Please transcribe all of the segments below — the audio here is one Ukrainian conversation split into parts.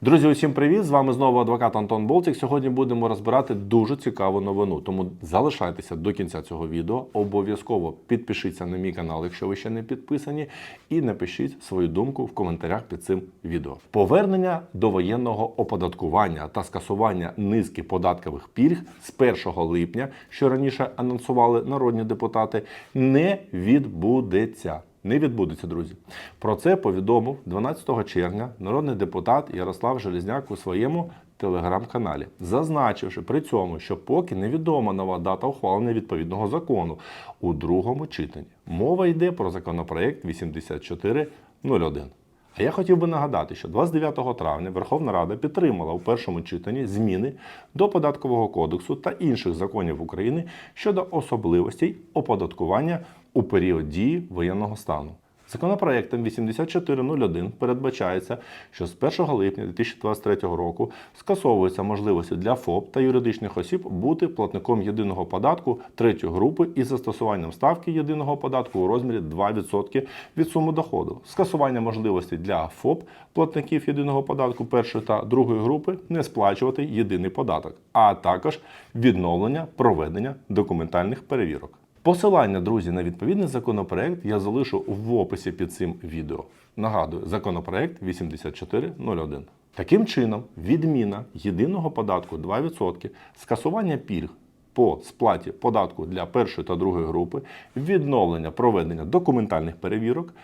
Друзі, усім привіт! З вами знову адвокат Антон Болтик. Сьогодні будемо розбирати дуже цікаву новину. Тому залишайтеся до кінця цього відео. Обов'язково підпишіться на мій канал, якщо ви ще не підписані, і напишіть свою думку в коментарях під цим відео. Повернення до воєнного оподаткування та скасування низки податкових пільг з 1 липня, що раніше анонсували народні депутати, не відбудеться. Не відбудеться, друзі. Про це повідомив 12 червня народний депутат Ярослав Железняк у своєму телеграм-каналі, зазначивши при цьому, що поки невідома нова дата ухвалення відповідного закону у другому читанні. Мова йде про законопроект 8401. А я хотів би нагадати, що 29 травня Верховна Рада підтримала у першому читанні зміни до податкового кодексу та інших законів України щодо особливостей оподаткування у період дії воєнного стану. Законопроектом 8401 передбачається, що з 1 липня 2023 року скасовуються можливості для ФОП та юридичних осіб бути платником єдиного податку третьої групи із застосуванням ставки єдиного податку у розмірі 2% від суми доходу. Скасування можливості для ФОП платників єдиного податку першої та другої групи не сплачувати єдиний податок, а також відновлення проведення документальних перевірок. Посилання, друзі, на відповідний законопроект я залишу в описі під цим відео. Нагадую, законопроект 8401. Таким чином, відміна єдиного податку 2%, скасування пільг по сплаті податку для першої та другої групи, відновлення проведення документальних перевірок,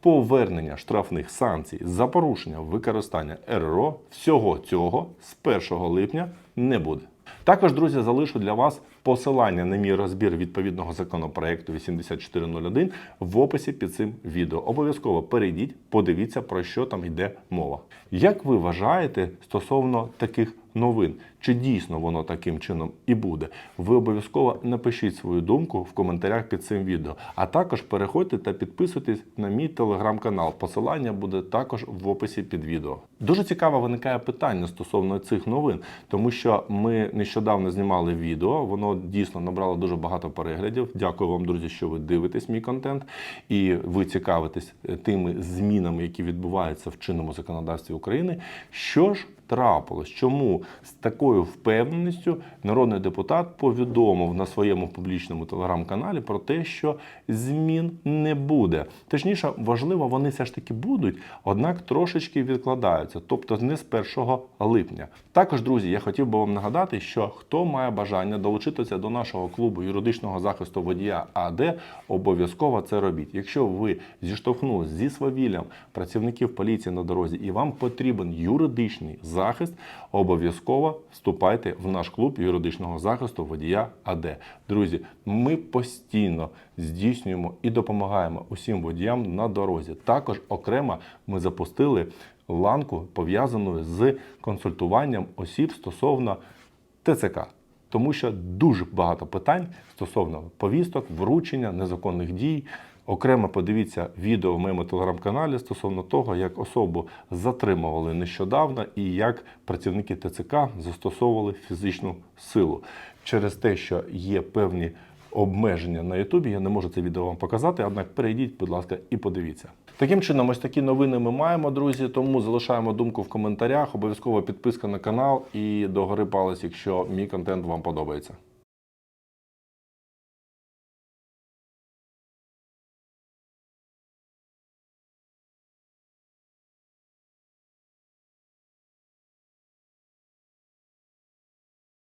повернення штрафних санкцій за порушення використання РРО всього цього з 1 липня не буде. Також, друзі, залишу для вас посилання на мій розбір відповідного законопроекту 8401 в описі під цим відео. Обов'язково перейдіть, подивіться, про що там йде мова. Як ви вважаєте стосовно таких новин? Чи дійсно воно таким чином і буде? Ви обов'язково напишіть свою думку в коментарях під цим відео. А також переходьте та підписуйтесь на мій телеграм-канал. Посилання буде також в описі під відео. Дуже цікаво виникає питання стосовно цих новин, тому що ми нещодавно знімали відео. Воно дійсно набрало дуже багато переглядів. Дякую вам, друзі, що ви дивитесь мій контент і ви цікавитесь е, тими змінами, які відбуваються в чинному законодавстві України. Що ж трапилось? Чому з такою впевненістю народний депутат повідомив на своєму публічному телеграм-каналі про те, що змін не буде. Точніше, важливо, вони все ж таки будуть, однак трошечки відкладаються, тобто не з 1 липня. Також, друзі, я хотів би вам нагадати, що хто має бажання долучитися до нашого клубу юридичного захисту водія АД, обов'язково це робіть. Якщо ви зіштовхнулися зі свавіллям працівників поліції на дорозі і вам потрібен юридичний захист, обов'язково вступайте в наш клуб юридичного захисту водія АД. Друзі, ми постійно здійснюємо і допомагаємо усім водіям на дорозі. Також окремо ми запустили ланку пов'язану з консультуванням осіб стосовно ТЦК. Тому що дуже багато питань стосовно повісток, вручення, незаконних дій. Окремо подивіться відео в моєму телеграм-каналі стосовно того, як особу затримували нещодавно і як працівники ТЦК застосовували фізичну силу. Через те, що є певні обмеження на Ютубі, я не можу це відео вам показати, однак перейдіть, будь ласка, і подивіться. Таким чином, ось такі новини ми маємо, друзі. Тому залишаємо думку в коментарях. Обов'язково підписка на канал і догори палець, якщо мій контент вам подобається.